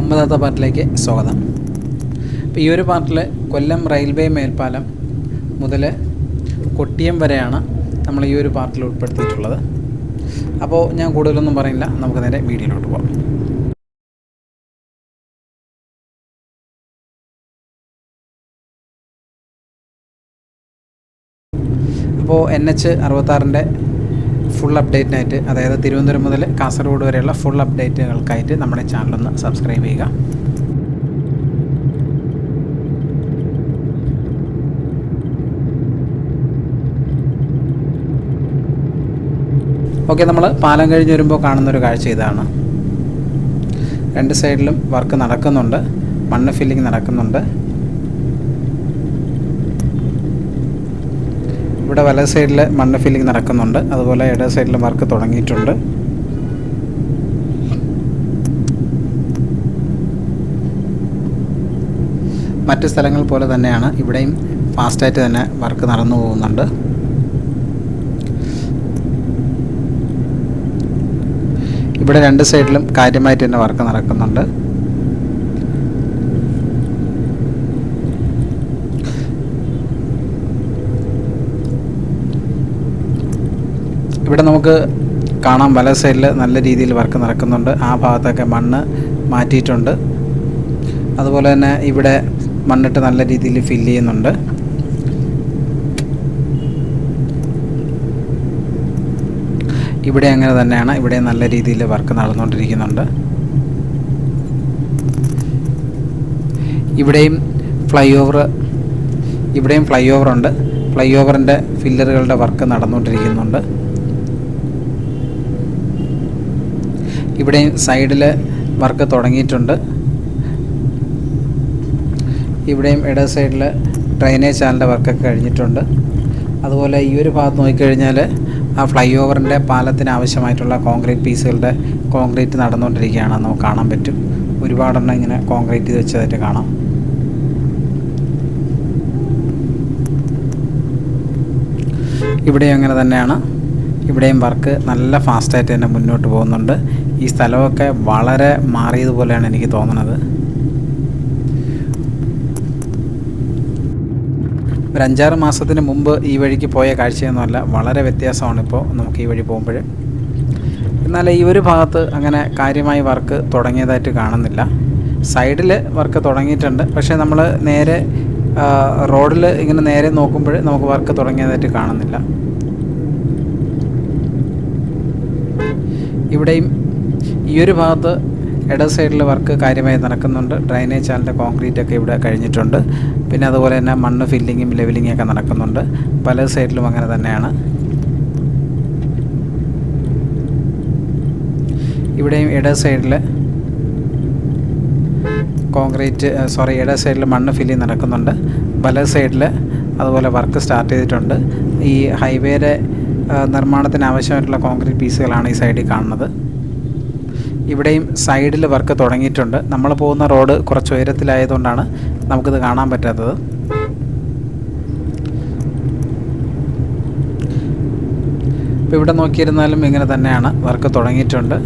ഒമ്പതാമത്തെ പാർട്ടിലേക്ക് സ്വാഗതം. അപ്പോൾ ഈ ഒരു പാർട്ടിൽ കൊല്ലം റെയിൽവേ മേൽപ്പാലം മുതൽ കൊട്ടിയം വരെയാണ് നമ്മൾ ഈ ഒരു പാർട്ടിൽ ഉൾപ്പെടുത്തിയിട്ടുള്ളത്. അപ്പോൾ ഞാൻ കൂടുതലൊന്നും പറയില്ല നമുക്ക് നേരെ വീഡിയോയിലോട്ട് പോകാം അപ്പോൾ എൻ എച്ച് അറുപത്താറിന്റെ ഫുൾ അപ്ഡേറ്റിനായിട്ട് അതായത് തിരുവനന്തപുരം മുതൽ കാസർഗോഡ് വരെയുള്ള ഫുൾ അപ്ഡേറ്റുകൾക്കായിട്ട് നമ്മുടെ ചാനലൊന്ന് സബ്സ്ക്രൈബ് ചെയ്യുക. ഓക്കെ നമ്മൾ പാലം കഴിഞ്ഞ് വരുമ്പോൾ കാണുന്നൊരു കാഴ്ച ഇതാണ്. രണ്ട് സൈഡിലും വർക്ക് നടക്കുന്നുണ്ട്. മണ്ണ് ഫില്ലിങ് നടക്കുന്നുണ്ട്. ഇവിടെ വല സൈഡിൽ മണ്ണ് ഫില്ലിംഗ് നടക്കുന്നുണ്ട്. അതുപോലെ ഇട സൈഡിൽ വർക്ക് തുടങ്ങിയിട്ടുണ്ട്. മറ്റ് സ്ഥലങ്ങൾ പോലെ തന്നെയാണ് ഇവിടെയും ഫാസ്റ്റായിട്ട് തന്നെ വർക്ക് നടന്നു പോകുന്നുണ്ട്. ഇവിടെ രണ്ട് സൈഡിലും കാര്യമായിട്ട് തന്നെ വർക്ക് നടക്കുന്നുണ്ട്. ഇവിടെ നമുക്ക് കാണാം വല സൈഡിൽ നല്ല രീതിയിൽ വർക്ക് നടക്കുന്നുണ്ട്. ആ ഭാഗത്തൊക്കെ മണ്ണ് മാറ്റിയിട്ടുണ്ട്. അതുപോലെ തന്നെ ഇവിടെ മണ്ണിട്ട് നല്ല രീതിയിൽ ഫില്ല് ചെയ്യുന്നുണ്ട്. ഇവിടെ അങ്ങനെ തന്നെയാണ്. ഇവിടെ നല്ല രീതിയിൽ വർക്ക് നടന്നുകൊണ്ടിരിക്കുന്നുണ്ട്. ഇവിടെയും ഫ്ലൈ ഓവർ ഇവിടെയും ഫ്ലൈ ഓവർ ഉണ്ട്. ഫ്ലൈ ഓവറിന്റെ ഫില്ലറുകളുടെ വർക്ക് നടന്നുകൊണ്ടിരിക്കുന്നുണ്ട്. ഇവിടെയും സൈഡിൽ വർക്ക് തുടങ്ങിയിട്ടുണ്ട്. ഇവിടെയും ഇട സൈഡിൽ ഡ്രൈനേജ് ചാനലിന്റെ വർക്കൊക്കെ കഴിഞ്ഞിട്ടുണ്ട്. അതുപോലെ ഈ ഒരു ഭാഗത്ത് നോക്കിക്കഴിഞ്ഞാൽ ആ ഫ്ലൈ ഓവറിന്റെ പാലത്തിന് ആവശ്യമായിട്ടുള്ള കോൺക്രീറ്റ് പീസുകളുടെ കോൺക്രീറ്റ് നടന്നുകൊണ്ടിരിക്കുകയാണ്. നമുക്ക് കാണാൻ പറ്റും. ഒരുപാടെണ്ണം ഇങ്ങനെ കോൺക്രീറ്റ് ചെയ്ത് വെച്ചതായിട്ട് കാണാം. ഇവിടെയും അങ്ങനെ തന്നെയാണ്. ഇവിടെയും വർക്ക് നല്ല ഫാസ്റ്റായിട്ട് തന്നെ മുന്നോട്ട് പോകുന്നുണ്ട്. ഈ സ്ഥലമൊക്കെ വളരെ മാറിയതുപോലെയാണ് എനിക്ക് തോന്നുന്നത്. ഒരു അഞ്ചാറ് മാസത്തിന് മുമ്പ് ഈ വഴിക്ക് പോയ കാഴ്ചയൊന്നുമല്ല വളരെ വ്യത്യാസമാണ് ഇപ്പോൾ നമുക്ക് ഈ വഴി പോകുമ്പോൾ എന്നാൽ ഈ ഒരു ഭാഗത്ത് അങ്ങനെ കാര്യമായി വർക്ക് തുടങ്ങിയതായിട്ട് കാണുന്നില്ല. സൈഡിൽ വർക്ക് തുടങ്ങിയിട്ടുണ്ട് പക്ഷേ നമ്മൾ നേരെ റോഡിൽ ഇങ്ങനെ നേരെ നോക്കുമ്പോൾ നമുക്ക് വർക്ക് തുടങ്ങിയതായിട്ട് കാണുന്നില്ല. ഇവിടെയും ഈ ഒരു ഭാഗത്ത് ഇട സൈഡിൽ വർക്ക് കാര്യമായി നടക്കുന്നുണ്ട്. ഡ്രൈനേജ് ചാനലിന്റെ കോൺക്രീറ്റ് ഒക്കെ ഇവിടെ കഴിഞ്ഞിട്ടുണ്ട്. പിന്നെ അതുപോലെ തന്നെ മണ്ണ് ഫില്ലിങ്ങും ലെവലിങ്ങും ഒക്കെ നടക്കുന്നുണ്ട്. പല സൈഡിലും അങ്ങനെ തന്നെയാണ്. ഇവിടെയും ഇട സൈഡിൽ കോൺക്രീറ്റ് സോറി ഇട സൈഡിൽ മണ്ണ് ഫില്ലിങ് നടക്കുന്നുണ്ട്. പല സൈഡിൽ അതുപോലെ വർക്ക് സ്റ്റാർട്ട് ചെയ്തിട്ടുണ്ട്. ഈ ഹൈവേയുടെ നിർമ്മാണത്തിന് ആവശ്യമായിട്ടുള്ള കോൺക്രീറ്റ് പീസുകളാണ് ഈ സൈഡിൽ കാണുന്നത്. ഇവിടെയും സൈഡിൽ വർക്ക് തുടങ്ങിയിട്ടുണ്ട്. നമ്മൾ പോകുന്ന റോഡ് കുറച്ച് ഉയരത്തിലായതുകൊണ്ടാണ് നമുക്കിത് കാണാൻ പറ്റാത്തത്. ഇപ്പോൾ ഇവിടെ നോക്കിയിരുന്നാലും ഇങ്ങനെ തന്നെയാണ് വർക്ക് തുടങ്ങിയിട്ടുണ്ട്.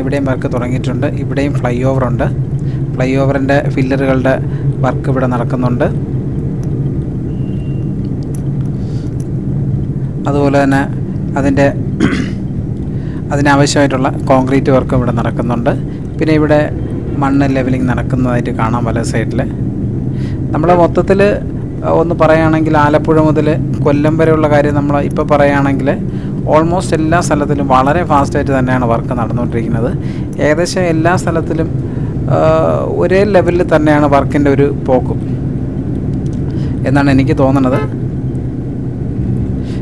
ഇവിടെയും വർക്ക് തുടങ്ങിയിട്ടുണ്ട്. ഇവിടെയും ഫ്ലൈ ഓവർ ഉണ്ട്. ഫ്ലൈ ഓവറിന്റെ ഫില്ലറുകളുടെ വർക്ക് ഇവിടെ നടക്കുന്നുണ്ട്. അതുപോലെ തന്നെ അതിന്റെ അതിനാവശ്യമായിട്ടുള്ള കോൺക്രീറ്റ് വർക്കും ഇവിടെ നടക്കുന്നുണ്ട്. പിന്നെ ഇവിടെ മണ്ണ് ലെവലിംഗ് നടക്കുന്നതായിട്ട് കാണാം പല സൈഡിൽ. നമ്മൾ മൊത്തത്തിൽ ഒന്ന് പറയുകയാണെങ്കിൽ ആലപ്പുഴ മുതൽ കൊല്ലം വരെയുള്ള കാര്യം നമ്മൾ ഇപ്പോൾ പറയുകയാണെങ്കിൽ ഓൾമോസ്റ്റ് എല്ലാ സ്ഥലത്തിലും വളരെ ഫാസ്റ്റായിട്ട് തന്നെയാണ് വർക്ക് നടന്നുകൊണ്ടിരിക്കുന്നത്. ഏകദേശം എല്ലാ സ്ഥലത്തിലും ഒരേ ലെവലിൽ തന്നെയാണ് വർക്കിന്റെ ഒരു പോക്കും. എന്നാണ് എനിക്ക് തോന്നുന്നത്.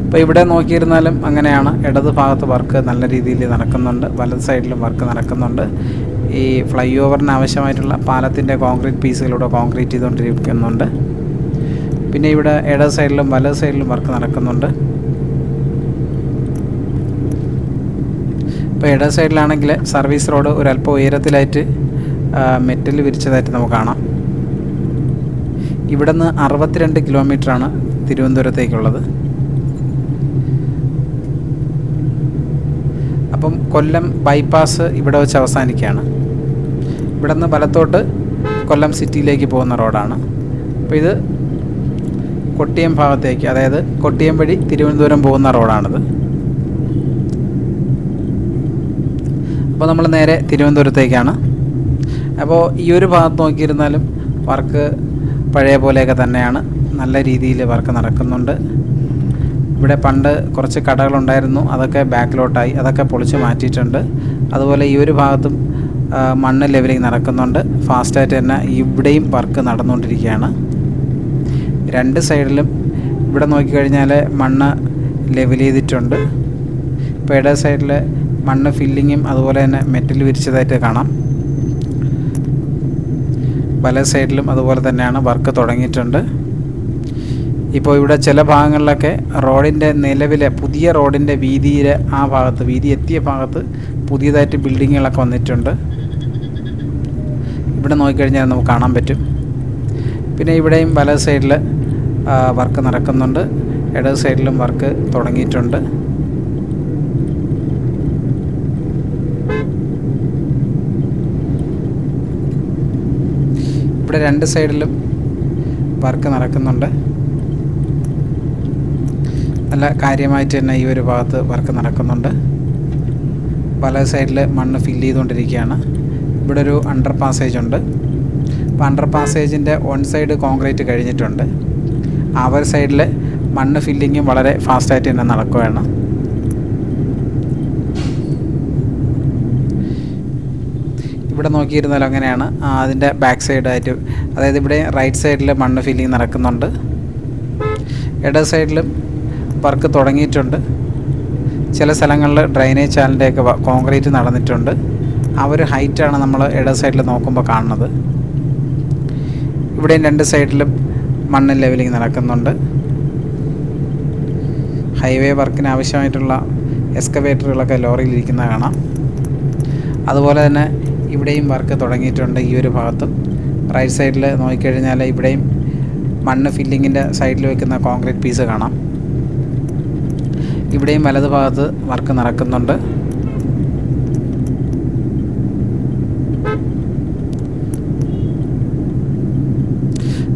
ഇപ്പോൾ ഇവിടെ നോക്കിയിരുന്നാലും അങ്ങനെയാണ്. ഇടത് ഭാഗത്ത് വർക്ക് നല്ല രീതിയിൽ നടക്കുന്നുണ്ട്. വലത് സൈഡിലും വർക്ക് നടക്കുന്നുണ്ട്. ഈ ഫ്ലൈ ഓവറിന് ആവശ്യമായിട്ടുള്ള പാലത്തിന്റെ കോൺക്രീറ്റ് പീസുകളിലൂടെ കോൺക്രീറ്റ് ചെയ്തുകൊണ്ടിരിക്കുന്നുണ്ട്. പിന്നെ ഇവിടെ ഇടത് സൈഡിലും വലത് സൈഡിലും വർക്ക് നടക്കുന്നുണ്ട്. ഇപ്പോൾ ഇടത് സൈഡിലാണെങ്കിൽ സർവീസ് റോഡ് ഒരല്പം ഉയരത്തിലായിട്ട് മെറ്റൽ വിരിച്ചതായിട്ട് നമുക്ക് കാണാം. ഇവിടെ നിന്ന് അറുപത്തിരണ്ട് കിലോമീറ്ററാണ് തിരുവനന്തപുരത്തേക്കുള്ളത്. അപ്പം കൊല്ലം ബൈപ്പാസ് ഇവിടെ വെച്ച് അവസാനിക്കുകയാണ്. ഇവിടെ നിന്ന് വലത്തോട്ട് കൊല്ലം സിറ്റിയിലേക്ക് പോകുന്ന റോഡാണ്. അപ്പോൾ ഇത് കൊട്ടിയം ഭാഗത്തേക്ക് അതായത് കൊട്ടിയം വഴി തിരുവനന്തപുരം പോകുന്ന റോഡാണിത്. അപ്പോൾ നമ്മൾ നേരെ തിരുവനന്തപുരത്തേക്കാണ്. അപ്പോൾ ഈ ഒരു ഭാഗത്ത് നോക്കിയിരുന്നാലും വർക്ക് പഴയ പോലെയൊക്കെ തന്നെയാണ്. നല്ല രീതിയിൽ വർക്ക് നടക്കുന്നുണ്ട്. ഇവിടെ പണ്ട് കുറച്ച് കടകളുണ്ടായിരുന്നു. അതൊക്കെ ബാക്കിലോട്ടായി. അതൊക്കെ പൊളിച്ച് മാറ്റിയിട്ടുണ്ട്. അതുപോലെ ഈ ഒരു ഭാഗത്തും മണ്ണ് ലെവലിംഗ് നടക്കുന്നുണ്ട്. ഫാസ്റ്റായിട്ട് തന്നെ ഇവിടെയും വർക്ക് നടന്നുകൊണ്ടിരിക്കുകയാണ്. രണ്ട് സൈഡിലും ഇവിടെ നോക്കിക്കഴിഞ്ഞാൽ മണ്ണ് ലെവൽ ചെയ്തിട്ടുണ്ട്. ഇപ്പോൾ ഇട സൈഡിൽ മണ്ണ് ഫില്ലിങ്ങും അതുപോലെ തന്നെ മെറ്റൽ വിരിച്ചതായിട്ട് കാണാം. പല സൈഡിലും അതുപോലെ തന്നെയാണ് വർക്ക് തുടങ്ങിയിട്ടുണ്ട്. ഇപ്പോൾ ഇവിടെ ചില ഭാഗങ്ങളിലൊക്കെ റോഡിന്റെ നിലവിലെ പുതിയ റോഡിന്റെ വീതിയിലെ ആ ഭാഗത്ത് വീതി എത്തിയ ഭാഗത്ത് പുതിയതായിട്ട് ബിൽഡിങ്ങുകളൊക്കെ വന്നിട്ടുണ്ട്. ഇവിടെ നോക്കിക്കഴിഞ്ഞാൽ നമുക്ക് കാണാൻ പറ്റും. പിന്നെ ഇവിടെയും പല സൈഡിൽ വർക്ക് നടക്കുന്നുണ്ട്. ഇടത് സൈഡിലും വർക്ക് തുടങ്ങിയിട്ടുണ്ട്. ഇവിടെ രണ്ട് സൈഡിലും വർക്ക് നടക്കുന്നുണ്ട്. നല്ല കാര്യമായിട്ട് തന്നെ ഈ ഒരു ഭാഗത്ത് വർക്ക് നടക്കുന്നുണ്ട്. പല സൈഡിൽ മണ്ണ് ഫില്ല് ചെയ്തുകൊണ്ടിരിക്കുകയാണ്. ഇവിടെ ഒരു അണ്ടർ പാസേജ് ഉണ്ട്. അപ്പോൾ അണ്ടർ പാസേജിന്റെ വൺ സൈഡ് കോൺക്രീറ്റ് കഴിഞ്ഞിട്ടുണ്ട്. ആ ഒരു സൈഡിൽ മണ്ണ് ഫില്ലിങ്ങും വളരെ ഫാസ്റ്റായിട്ട് തന്നെ നടക്കുകയാണ്. ഇവിടെ നോക്കിയിരുന്നാൽ അങ്ങനെയാണ്. അതിന്റെ ബാക്ക് സൈഡായിട്ട് അതായത് ഇവിടെ റൈറ്റ് സൈഡിൽ മണ്ണ് ഫില്ലിങ് നടക്കുന്നുണ്ട്. ഇട സൈഡിലും വർക്ക് തുടങ്ങിയിട്ടുണ്ട്. ചില സ്ഥലങ്ങളിൽ ഡ്രൈനേജ് ചാനലിന്റെയൊക്കെ കോൺക്രീറ്റ് നടന്നിട്ടുണ്ട്. ആ ഒരു ഹൈറ്റാണ് നമ്മൾ ഇട സൈഡിൽ നോക്കുമ്പോൾ കാണുന്നത്. ഇവിടെയും രണ്ട് സൈഡിലും മണ്ണ് ലെവലിംഗ് നടക്കുന്നുണ്ട്. ഹൈവേ വർക്കിന് ആവശ്യമായിട്ടുള്ള എക്സ്കവേറ്ററുകളൊക്കെ ലോറിയിൽ കാണാം. അതുപോലെ തന്നെ ഇവിടെയും വർക്ക് തുടങ്ങിയിട്ടുണ്ട് ഈ ഒരു ഭാഗത്തും. റൈറ്റ് സൈഡിൽ നോക്കിക്കഴിഞ്ഞാൽ ഇവിടെയും മണ്ണ് ഫില്ലിങ്ങിന്റെ സൈഡിൽ വെക്കുന്ന കോൺക്രീറ്റ് പീസ് കാണാം. ഇവിടെയും വലത് ഭാഗത്ത് വർക്ക് നടക്കുന്നുണ്ട്.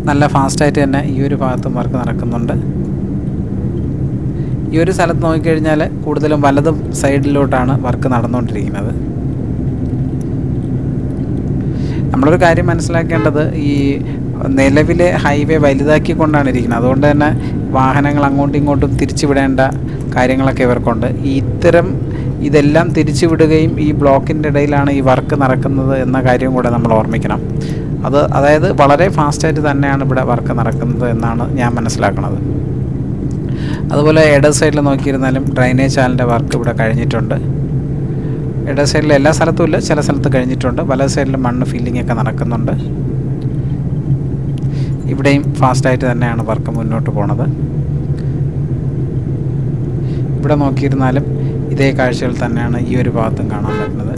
നല്ല ഫാസ്റ്റായിട്ട് തന്നെ ഈ ഒരു ഭാഗത്തും വർക്ക് നടക്കുന്നുണ്ട്. ഈ ഒരു സ്ഥലത്ത് നോക്കിക്കഴിഞ്ഞാൽ കൂടുതലും വലതും സൈഡിലോട്ടാണ് വർക്ക് നടന്നുകൊണ്ടിരിക്കുന്നത്. നമ്മളൊരു കാര്യം മനസ്സിലാക്കേണ്ടത് ഈ നിലവിലെ ഹൈവേ വലുതാക്കി കൊണ്ടാണ് ഇരിക്കുന്നത്. അതുകൊണ്ട് തന്നെ വാഹനങ്ങൾ അങ്ങോട്ടും ഇങ്ങോട്ടും തിരിച്ചുവിടേണ്ട കാര്യങ്ങളൊക്കെ ഇവർക്കുണ്ട്. ഇത്തരം ഇതെല്ലാം തിരിച്ചുവിടുകയും ഈ ബ്ലോക്കിന്റെ ഇടയിലാണ് ഈ വർക്ക് നടക്കുന്നത് എന്ന കാര്യവും കൂടെ നമ്മൾ ഓർമ്മിക്കണം. അത് അതായത് വളരെ ഫാസ്റ്റായിട്ട് തന്നെയാണ് ഇവിടെ വർക്ക് നടക്കുന്നത് എന്നാണ് ഞാൻ മനസ്സിലാക്കുന്നത്. അതുപോലെ ഇട സൈഡിൽ നോക്കിയിരുന്നാലും ഡ്രൈനേജ് ചാനലിന്റെ വർക്ക് ഇവിടെ കഴിഞ്ഞിട്ടുണ്ട്. ഇടത് സൈഡിൽ എല്ലാ സ്ഥലത്തും ഇല്ല. ചില സ്ഥലത്ത് കഴിഞ്ഞിട്ടുണ്ട്. വല സൈഡിൽ മണ്ണ് ഫില്ലിംഗ് ഒക്കെ നടക്കുന്നുണ്ട്. ഇവിടെയും ഫാസ്റ്റായിട്ട് തന്നെയാണ് വർക്ക് മുന്നോട്ട് പോണത്. ഇവിടെ നോക്കിയിരുന്നാലും ഇതേ കാഴ്ചകൾ തന്നെയാണ് ഈ ഒരു ഭാഗത്തും കാണാൻ പറ്റുന്നത്.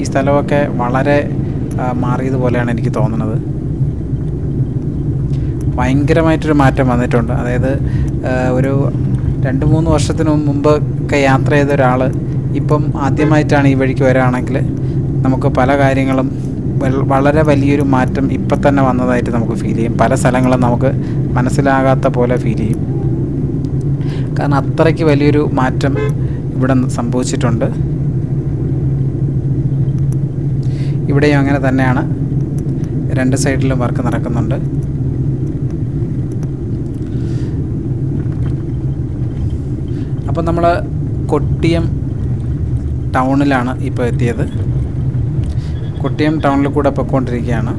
ഈ സ്ഥലമൊക്കെ വളരെ മാറിയതുപോലെയാണ് എനിക്ക് തോന്നുന്നത്. ഭയങ്കരമായിട്ടൊരു മാറ്റം വന്നിട്ടുണ്ട്. അതായത് ഒരു രണ്ട് മൂന്ന് വർഷത്തിന് മുമ്പ് ഒക്കെ യാത്ര ചെയ്ത ഒരാൾ ഇപ്പം ആദ്യമായിട്ടാണ് ഈ വഴിക്ക് വരികയാണെങ്കിൽ നമുക്ക് പല കാര്യങ്ങളും വളരെ വലിയൊരു മാറ്റം ഇപ്പം തന്നെ വന്നതായിട്ട് നമുക്ക് ഫീൽ ചെയ്യും. പല സ്ഥലങ്ങളും നമുക്ക് മനസ്സിലാകാത്ത പോലെ ഫീൽ ചെയ്യും. കാരണം അത്രയ്ക്ക് വലിയൊരു മാറ്റം ഇവിടെ സംഭവിച്ചിട്ടുണ്ട്. ഇവിടെയും അങ്ങനെ തന്നെയാണ്. രണ്ട് സൈഡിലും വർക്ക് നടക്കുന്നുണ്ട്. അപ്പോൾ നമ്മൾ കൊട്ടിയം ടൗണിലാണ് ഇപ്പോൾ എത്തിയത്. കൊട്ടിയം ടൗണിൽ കൂടെ പൊയ്ക്കൊണ്ടിരിക്കുകയാണ്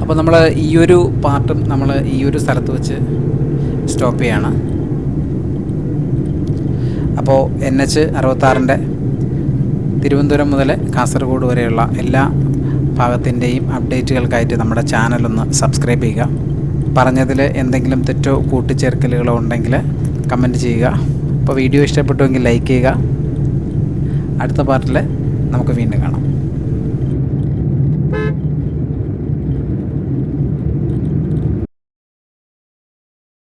അപ്പോൾ നമ്മൾ ഈ ഒരു പാർട്ടും നമ്മൾ ഈ ഒരു സ്ഥലത്ത് വെച്ച് സ്റ്റോപ്പ് ചെയ്യാണ്. അപ്പോൾ എൻ എച്ച് അറുപത്താറിന്റെ തിരുവനന്തപുരം മുതൽ കാസർഗോഡ് വരെയുള്ള എല്ലാ ഭാഗത്തിന്റെയും അപ്ഡേറ്റുകൾക്കായിട്ട് നമ്മുടെ ചാനലൊന്ന് സബ്സ്ക്രൈബ് ചെയ്യുക. പറഞ്ഞതിൽ എന്തെങ്കിലും തെറ്റോ കൂട്ടിച്ചേർക്കലുകളോ ഉണ്ടെങ്കിൽ കമന്റ് ചെയ്യുക. അപ്പോൾ വീഡിയോ ഇഷ്ടപ്പെട്ടുവെങ്കിൽ ലൈക്ക് ചെയ്യുക. അടുത്ത പാർട്ടിൽ നമുക്ക് വീണ്ടും കാണാം.